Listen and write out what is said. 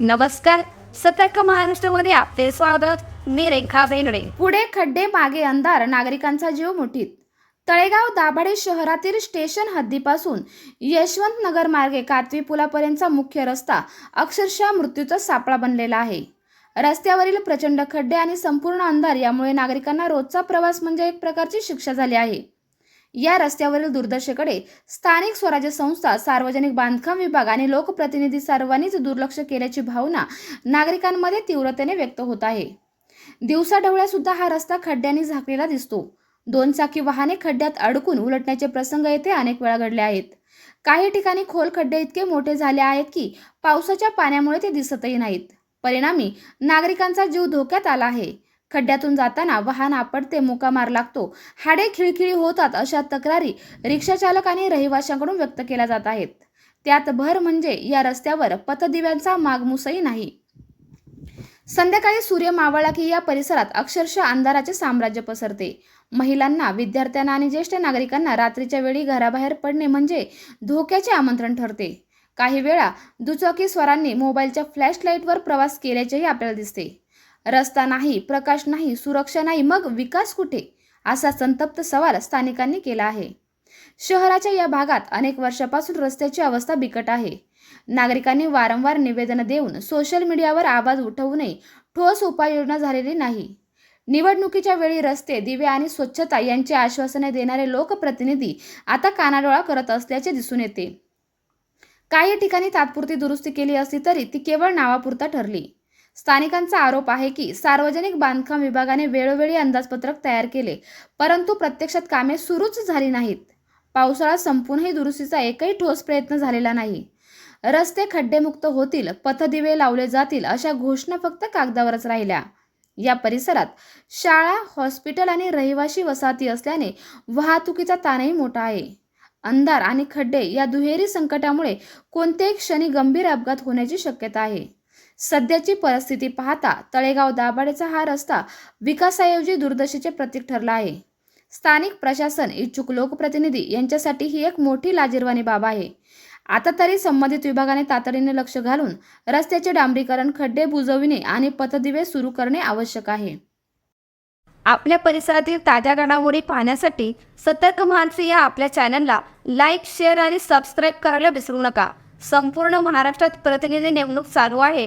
नमस्कार. सतर्क महाराष्ट्रामध्ये आपले स्वागत. मी रेखा बेंगडे पुढे खड्डे मागे अंधार नागरिकांचा जीव मुठीत. तळेगाव दाभाडे शहरातील स्टेशन हद्दीपासून यशवंत नगर मार्गे कातवी पुलापर्यंतचा मुख्य रस्ता अक्षरशः मृत्यूचा सापळा बनलेला आहे. रस्त्यावरील प्रचंड खड्डे आणि संपूर्ण अंधार यामुळे नागरिकांना रोजचा प्रवास म्हणजे एक प्रकारची शिक्षा झाली आहे. या रस्त्यावरील दुर्दशेकडे स्थानिक स्वराज्य संस्था सार्वजनिक बांधकाम विभाग आणि लोकप्रतिनिधी सर्वांनीच दुर्लक्ष केल्याची भावना नागरिकांमध्ये तीव्रतेने व्यक्त होत आहे. दिवसाढवळ्या सुद्धा हा रस्ता खड्ड्यांनी झाकलेला दिसतो. दोन चाकी वाहने खड्ड्यात अडकून उलटण्याचे प्रसंग येथे अनेक वेळा घडले आहेत. काही ठिकाणी खोल खड्डे इतके मोठे झाले आहेत की पावसाच्या पाण्यामुळे ते दिसतही नाहीत. परिणामी नागरिकांचा जीव धोक्यात आला आहे. खड्ड्यातून जाताना वाहन आपटते मुकामार लागतो. हाडे खिळखिळी होतात अशा तक्रारी रिक्षाचालक आणि रहिवाशांकडून व्यक्त केल्या जात आहेत. त्यात भर म्हणजे या रस्त्यावर पथदिव्यांचा मागमुसही नाही. संध्याकाळी सूर्य मावळला की या परिसरात अक्षरशः अंधाराचे साम्राज्य पसरते. महिलांना विद्यार्थ्यांना आणि ज्येष्ठ नागरिकांना रात्रीच्या वेळी घराबाहेर पडणे म्हणजे धोक्याचे आमंत्रण ठरते. काही वेळा दुचाकी स्वरांनी मोबाईलच्या फ्लॅश लाईटवर प्रवास केल्याचेही आपल्याला दिसते. रस्ता नाही प्रकाश नाही सुरक्षा नाही मग विकास कुठे? असा संतप्त सवाल स्थानिकांनी केला आहे. शहराच्या या भागात अनेक वर्षापासून रस्त्याची अवस्था बिकट आहे. नागरिकांनी वारंवार निवेदन देऊन सोशल मीडियावर आवाज उठवूनही ठोस उपाययोजना झालेली नाही. निवडणुकीच्या वेळी रस्ते दिवे आणि स्वच्छता यांची आश्वासने देणारे लोकप्रतिनिधी आता कानाडोळा करत असल्याचे दिसून येते. काही ठिकाणी तात्पुरती दुरुस्ती केली असली तरी ती केवळ नावापुरता ठरली. स्थानिकांचा आरोप आहे की सार्वजनिक बांधकाम विभागाने वेळोवेळी अंदाजपत्रक तयार केले परंतु प्रत्यक्षात कामे सुरूच झाली नाहीत. पावसाळा संपूनही दुरुस्तीचा एकही ठोस प्रयत्न झालेला नाही. रस्ते खड्डेमुक्त होतील पथदिवे लावले जातील अशा घोषणा फक्त कागदावरच राहिल्या. या परिसरात शाळा हॉस्पिटल आणि रहिवाशी वसाहती असल्याने वाहतुकीचा ताणही मोठा आहे. अंधार आणि खड्डे या दुहेरी संकटामुळे कोणत्याही क्षणी गंभीर अपघात होण्याची शक्यता आहे. सध्याची परिस्थिती पाहता तळेगाव दाभाडेचा हा रस्ता विकासाऐवजी दुर्दशेचे प्रतीक ठरला आहे. स्थानिक प्रशासन इच्छुक लोकप्रतिनिधी यांच्यासाठी ही एक मोठी लाजीरवाणी बाब आहे. आता तरी संबंधित विभागाने तातडीने लक्ष घालून रस्त्याचे डांबरीकरण खड्डे बुजविणे आणि पथदिवे सुरू करणे आवश्यक आहे. आपल्या परिसरातील ताज्या घडामोडी पाहण्यासाठी सतर्क मानसी या आपल्या चॅनलला लाईक शेअर आणि सबस्क्राईब करायला विसरू नका. संपूर्ण महाराष्ट्रात प्रतिनिधी नेमणूक चालू आहे.